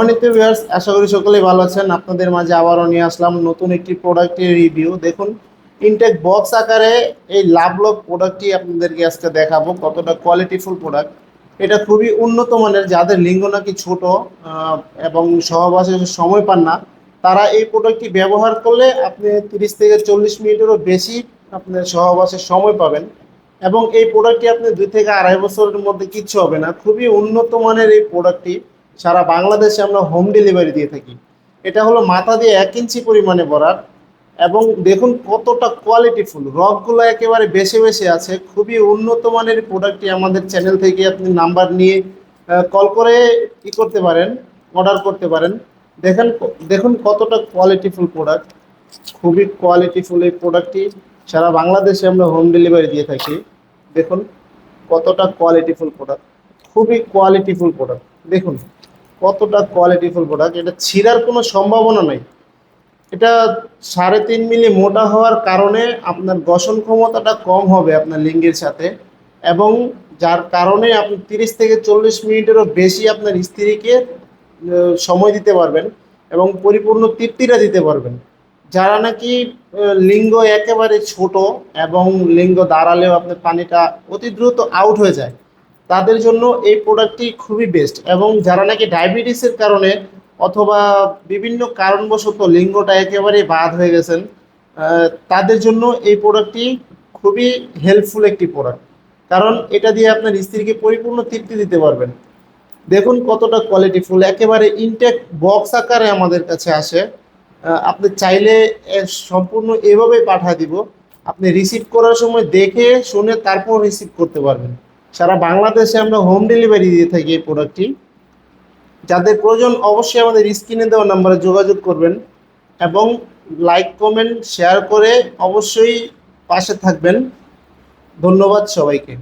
সম্মানিত ভিউয়ার্স আশা করি সকলেই ভালো আছেন। আপনাদের মাঝে আবারও নিয়ে আসলাম নতুন একটি প্রোডাক্টের রিভিউ দেখুন ইনটেক বক্স আকারে এই লাভলক প্রোডাক্টটি আপনাদেরকে আজকে দেখাবো, কতটা কোয়ালিটিফুল প্রোডাক্ট এটা খুবই উন্নত মানের, যাদের লিঙ্গ নাকি ছোট এবং সহবাসে সময় পান না, তারা এই প্রোডাক্টটি ব্যবহার করলে আপনি তিরিশ থেকে চল্লিশ মিনিটেরও বেশি আপনার সহবাসের সময় পাবেন। এবং এই প্রোডাক্টটি আপনি দুই থেকে আড়াই বছরের মধ্যে কিচ্ছু হবে না। খুবই উন্নত মানের এই প্রোডাক্টটি সারা বাংলাদেশে আমরা হোম ডেলিভারি দিয়ে থাকি। এটা হলো মাথা দিয়ে এক ইঞ্চি পরিমাণে ভরার এবং দেখুন কতটা কোয়ালিটিফুল রকগুলো একেবারে বেশি বেশি আছে, খুবই উন্নত মানের প্রোডাক্টটি আমাদের চ্যানেল থেকে আপনি নাম্বার নিয়ে কল করে কি করতে পারেন অর্ডার করতে পারেন। দেখেন, দেখুন কতটা কোয়ালিটিফুল প্রোডাক্ট খুবই কোয়ালিটিফুল এই প্রোডাক্টটি সারা বাংলাদেশে আমরা হোম ডেলিভারি দিয়ে থাকি। দেখুন কতটা কোয়ালিটিফুল প্রোডাক্ট খুবই কোয়ালিটিফুল প্রোডাক্ট দেখুন কতটা কোয়ালিটিফুল প্রোডাক্ট এটা ছিঁড়ার কোনো সম্ভাবনা নাই। এটা সাড়ে তিন মিলি মোটা হওয়ার কারণে আপনার গসন ক্ষমতাটা কম হবে আপনার লিঙ্গের সাথে এবং যার কারণে আপনি তিরিশ থেকে চল্লিশ মিনিটেরও বেশি আপনার স্ত্রীকে সময় দিতে পারবেন এবং পরিপূর্ণ তৃপ্তিটা দিতে পারবেন। যারা নাকি লিঙ্গ একেবারে ছোট এবং লিঙ্গ দাঁড়ালেও আপনার পানিটা অতি দ্রুত আউট হয়ে যায় তাদের জন্য এই প্রোডাক্টটি খুবই বেস্ট এবং যারা নাকি ডায়াবেটিসের কারণে অথবা বিভিন্ন কারণবশত লিঙ্গটা একেবারে বাদ হয়ে গেছেন তাদের জন্য এই প্রোডাক্টটি খুবই হেল্পফুল একটি প্রোডাক্ট কারণ এটা দিয়ে আপনার স্ত্রীকে পরিপূর্ণ তৃপ্তি দিতে পারবেন। দেখুন কতটা কোয়ালিটিফুল একেবারে ইনটেক বক্স আকারে আমাদের কাছে আসে। আপনি চাইলে সম্পূর্ণ এভাবে পাঠা দিব। আপনি রিসিভ করার সময় দেখে, শুনে তারপর রিসিভ করতে পারবেন। সারা বাংলাদেশে আমরা হোম ডেলিভারি দিয়ে থাকি এই প্রোডাক্টটি যাদের প্রয়োজন অবশ্যই আমাদের স্ক্রিনে দেওয়া নাম্বারে যোগাযোগ করবেন এবং লাইক কমেন্ট শেয়ার করে অবশ্যই পাশে থাকবেন। ধন্যবাদ সবাইকে।